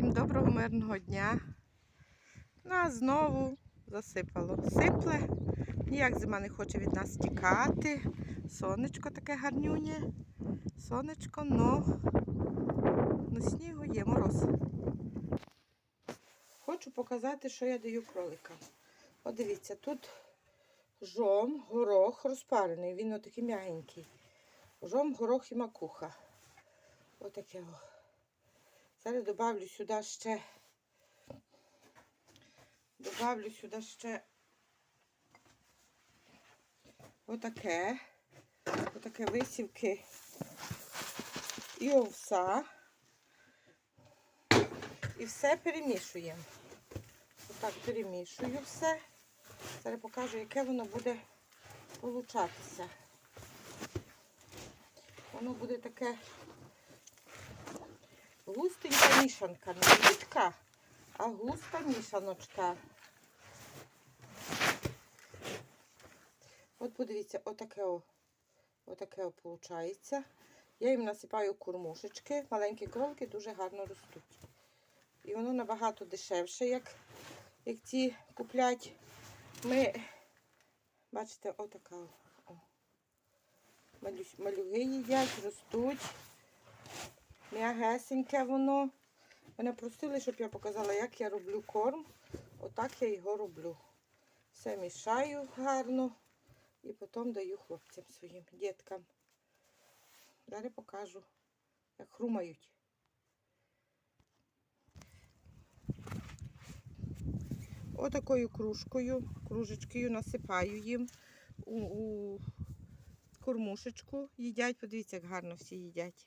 мирного дня. Нас знову засипало. Сипле. Ніяк зима не хоче від нас тікати. Сонечко таке гарнюнє. Сонечко, но на снігу є мороз. Хочу показати, що я даю кроликам. Подивіться, тут жом, горох розпарений, він отакий м'ягенький. Жом, горох і макуха. Отаке. О. Зараз добавлю сюди ще. Добавлю сюди ще отаке. Отаке висівки і овса. І все перемішуємо. Отак перемішую все. Зараз покажу, яке воно буде получатися. Воно буде таке густенька мішанка, не рідка, а густа мішаночка. От подивіться, отаке о, отаке о виходить. Я їм насипаю кормушечки. Маленькі кролики дуже гарно ростуть. І воно набагато дешевше, як, як ті куплять. Ми, бачите, отака. О. Малю- Малюги їдять, ростуть. М'ягесеньке воно. Мене просили, щоб я показала, як я роблю корм. Отак я його роблю. Все мішаю гарно і потім даю хлопцям своїм діткам. Далі покажу, як хрумають. Отакою кружкою, кружечкою насипаю їм у, у кормушечку. Їдять, подивіться, як гарно всі їдять.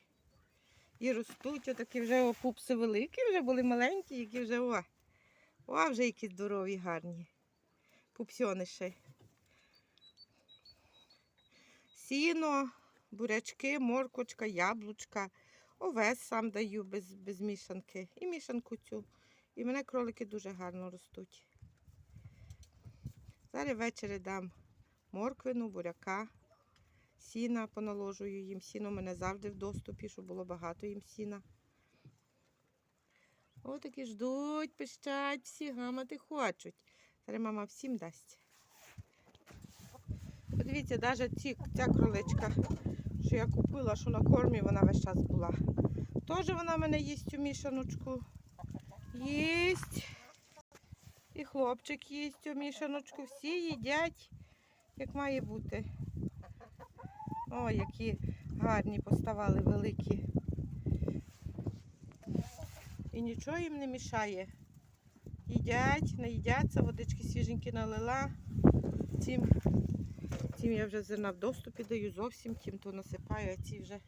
І ростуть, отакі вже о, пупси великі, вже були маленькі, які вже о, о, вже які здорові, гарні. Пупсьониші. Сіно, бурячки, моркочка, яблучка. Овес сам даю без, без мішанки. І мішанку цю. І мене кролики дуже гарно ростуть. Зараз ввечері дам морквину, буряка, сіна поналожую їм. Сіно в мене завжди в доступі, щоб було багато їм сіна. Отакі ждуть, пищать, всі гамати хочуть. Зараз мама всім дасть. Подивіться, навіть ці, ця кроличка, що я купила, що на кормі вона весь час була. Теж вона в мене їсть цю мішаночку. Їсть. І хлопчик їсть цю мішаночку. Всі їдять, як має бути. О, які гарні поставали великі. І нічого їм не мішає. Їдять, наїдяться, водички свіженькі налила. Цим, цим я вже зерна в доступі даю зовсім, тим то насипаю, а ці вже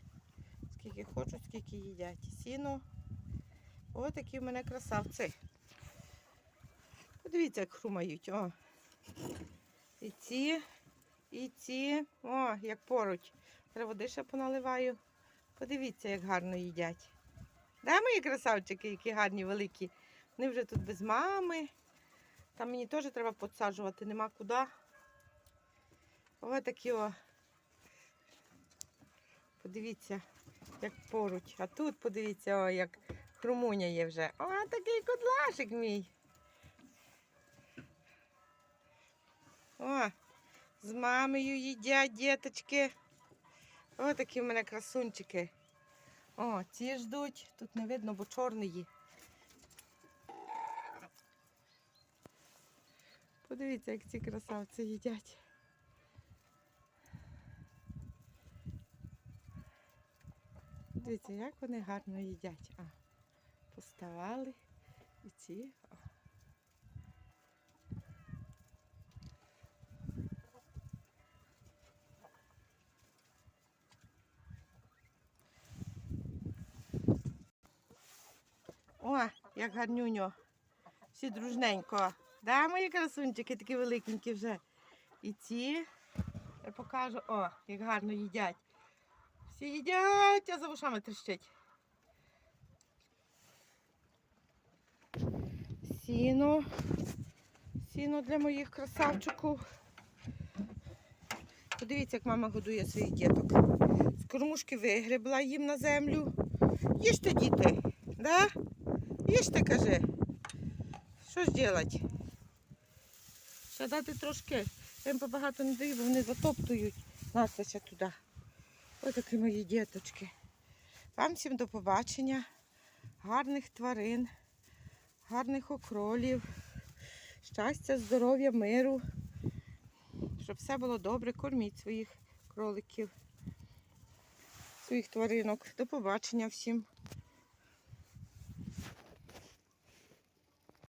скільки хочуть, скільки їдять. Сіно. Ось такі в мене красавці. Подивіться, як хрумають. О. І ці, і ці. О, як поруч. Води ще поналиваю. Подивіться, як гарно їдять. Да, мої красавчики, які гарні, великі. Вони вже тут без мами. Там мені теж треба підсаджувати, нема куди. Ось такі о. Подивіться, як поруч. А тут подивіться, о, як хрумуня є вже. О, такий кодлашик мій. О, з мамою їдять діточки. О, такі в мене красунчики. О, ці ждуть. Тут не видно, бо чорний. Подивіться, як ці красавці їдять. Дивіться, як вони гарно їдять. А, поставали і ці. О. Як гарнюньо. Всі дружненько. Да, мої красунчики такі великенькі вже. І ці. Я покажу, о, як гарно їдять. Всі їдять, а за вушами трещить. Сіно. Сіно для моїх красавчиків. Подивіться, як мама годує своїх діток. З кормушки вигребла їм на землю. Їжте, діти, да? Їжте, каже. Що ж робити? Ще дати трошки. Їм побагато не даю, бо вони затоптують. Настя туди. Ось такі мої діточки. Вам всім до побачення. Гарних тварин, гарних окролів, щастя, здоров'я, миру. Щоб все було добре, корміть своїх кроликів, своїх тваринок. До побачення всім.